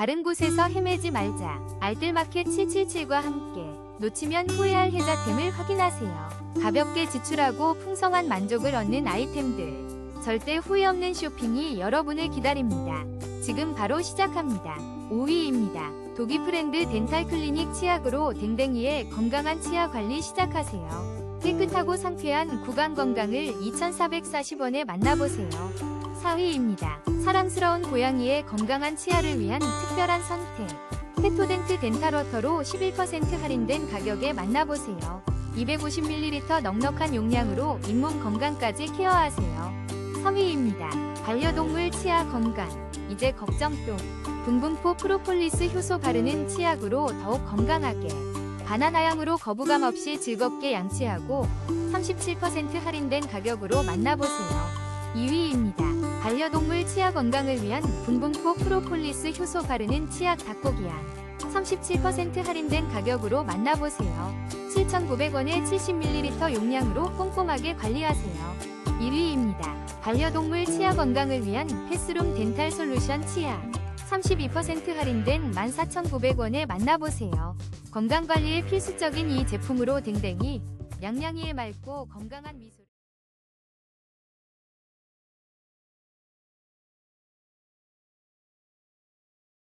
다른 곳에서 헤매지 말자. 알뜰마켓 777과 함께 놓치면 후회할 혜자템을 확인하세요. 가볍게 지출하고 풍성한 만족을 얻는 아이템들. 절대 후회 없는 쇼핑이 여러분을 기다립니다. 지금 바로 시작합니다. 5위입니다. 독이 프렌드 덴탈 클리닉 치약으로 댕댕이의 건강한 치아 관리 시작하세요. 깨끗하고 상쾌한 구강 건강을 2,440원에 만나보세요. 4위입니다. 사랑스러운 고양이의 건강한 치아를 위한 특별한 선택. 페토덴트 덴탈워터로 11% 할인된 가격에 만나보세요. 250ml 넉넉한 용량으로 잇몸 건강까지 케어하세요. 3위입니다. 반려동물 치아 건강. 이제 걱정도. 분분포 프로폴리스 효소 바르는 치약으로 더욱 건강하게. 바나나 향으로 거부감 없이 즐겁게 양치하고 37% 할인된 가격으로 만나보세요. 2위입니다. 반려동물 치아 건강을 위한 분분포 프로폴리스 효소 바르는 치약 닭고기향. 37% 할인된 가격으로 만나보세요. 7,900원에 70ml 용량으로 꼼꼼하게 관리하세요. 1위입니다. 반려동물 치아 건강을 위한 패스룸 덴탈 솔루션 치약. 32% 할인된 14,900원에 만나보세요. 건강관리에 필수적인 이 제품으로 댕댕이, 양양이의 맑고 건강한 미소